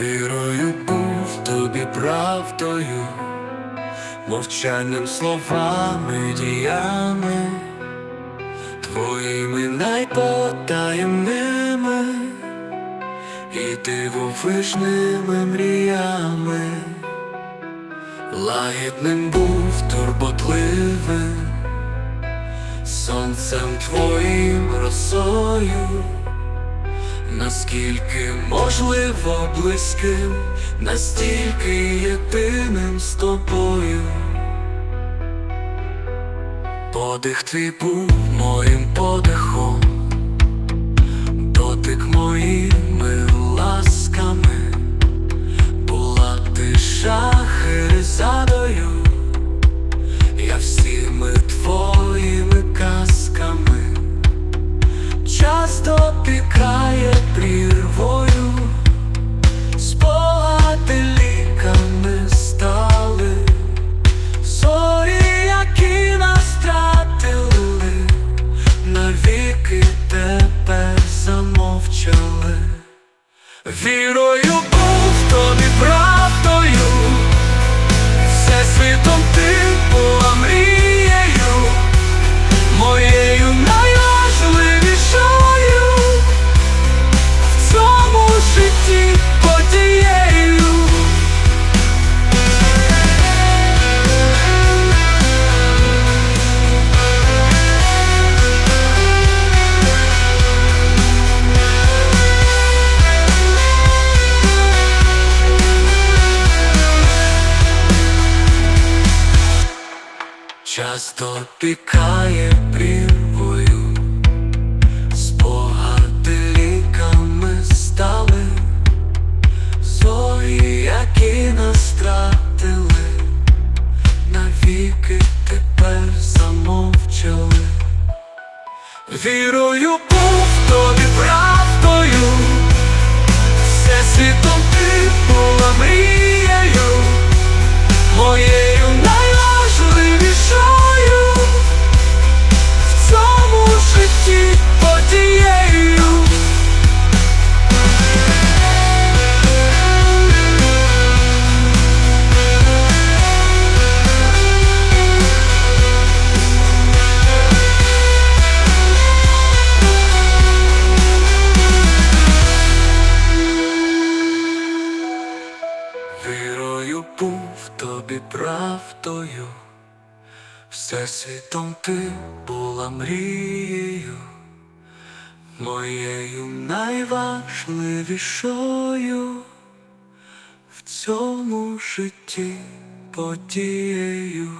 Вірою був тобі правдою, мовчанням словами, діями, твоїми найпотаємними і дивовижними мріями, лагідним був турботливим, сонцем твоїм росою. Наскільки можливо близьким, настільки єдиним з тобою. Подих твій був моїм подихом, прірвою, спогати ліками стали, зорі, які нас втратили, навіки тепер замовчали. Вірою Часто пікає прірвою, спогади ліками стали, зорі, які нас втратили, навіки тепер замовчали. Вірою Вірою був тобі правдою, все світом ти була мрією, моєю найважливішою. В цьому житті подією.